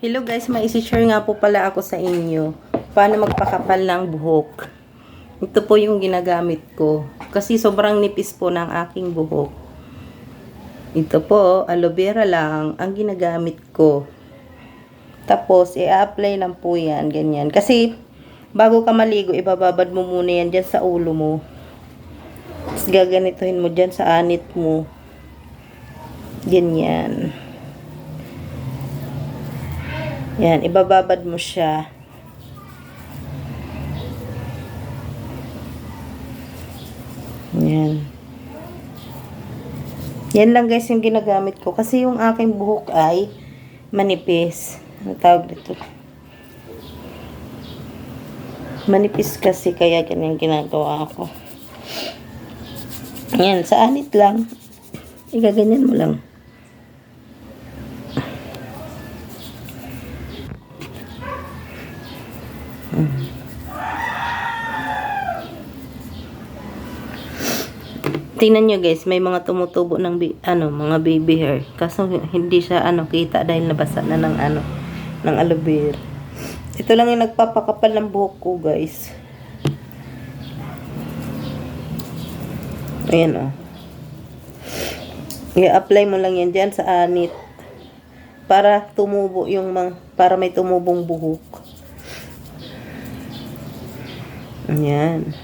Hello guys, may isi-share nga po pala ako sa inyo. Paano magpakapal ng buhok. Ito po yung ginagamit ko. Kasi sobrang nipis po ng aking buhok. Ito po, aloe vera lang ang ginagamit ko. Tapos, i-apply lang po yan, ganyan. Kasi, bago ka maligo, ibababad mo muna yan dyan sa ulo mo. Tapos, gaganituhin mo dyan sa anit mo. Ganyan. Yan, ibababad mo siya. Yan. Yan lang guys yung ginagamit ko. Kasi yung aking buhok ay manipis. Ang tawag dito? Manipis kasi kaya ganyan ginagawa ko. Yan, sa anit lang. Igaganyan mo lang. Tingnan nyo guys, may mga tumutubo ng ano, mga baby hair. Kaso hindi siya ano kita dahil nabasa na ng ano ng aloe vera. Ito lang yung nagpapakapal ng buhok ko, guys. Ayan oh. I-apply mo lang yan dyan sa anit. Para tumubo yung mga, para may tumubong buhok. Ayan.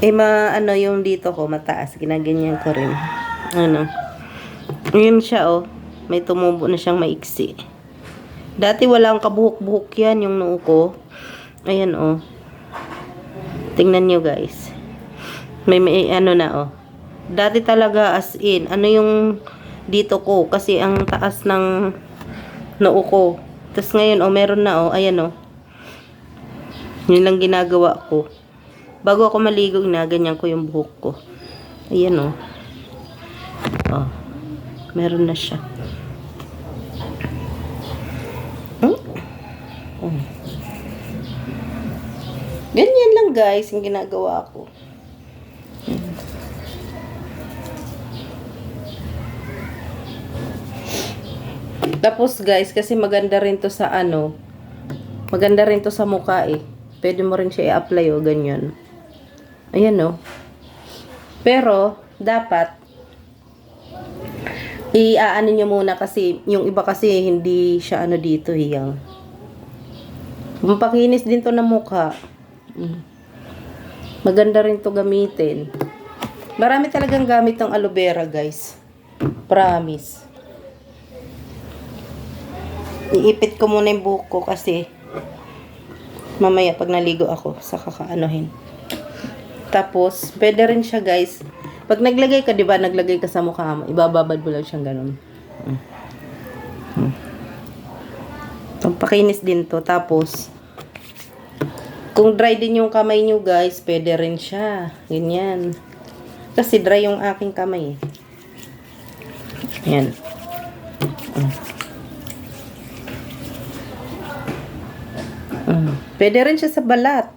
Eh, ma, ano yung dito ko, mataas. Ginaganyan ko rin. Ano. Yun siya, oh. May tumubo na siyang maiksi. Dati walang kabuhok-buhok yan, yung noo ko. Ayan, oh. Tingnan nyo, guys. May, may, ano na, oh. Dati talaga, as in, ano yung dito ko. Kasi ang taas ng noo ko. Tapos ngayon, oh, meron na, oh. Ayan, oh. Yun lang ginagawa ko. Bago ako maligo, ginaganyan ko yung buhok ko. Ayan o. Oh. oh. Meron na siya. Hmm? Hmm. Ganyan lang guys, yung ginagawa ko. Hmm. Tapos guys, kasi maganda rin to sa ano, maganda rin to sa mukha eh. Pwede mo rin siya i-apply o ganyan. Ayan o. Pero, dapat, i-aano nyo muna kasi, yung iba kasi hindi siya ano dito, hiyang. Mapakinis din to ng mukha. Mm. Maganda rin to gamitin. Marami talagang gamit ng aloe vera, guys. Promise. Iipit ko muna yung buhok ko kasi mamaya pag naligo ako, sa kakaanohin. Tapos, pwede rin siya guys. Pag naglagay ka, di ba, naglagay ka sa mukha mo, ibababad mo lang siyang ganun. Mm. Mm. Pampakinis din to. Tapos, kung dry din yung kamay nyo guys, pwede rin siya. Ganyan. Kasi dry yung aking kamay eh. Yan. Mm. Mm. Pwede rin siya sa balat.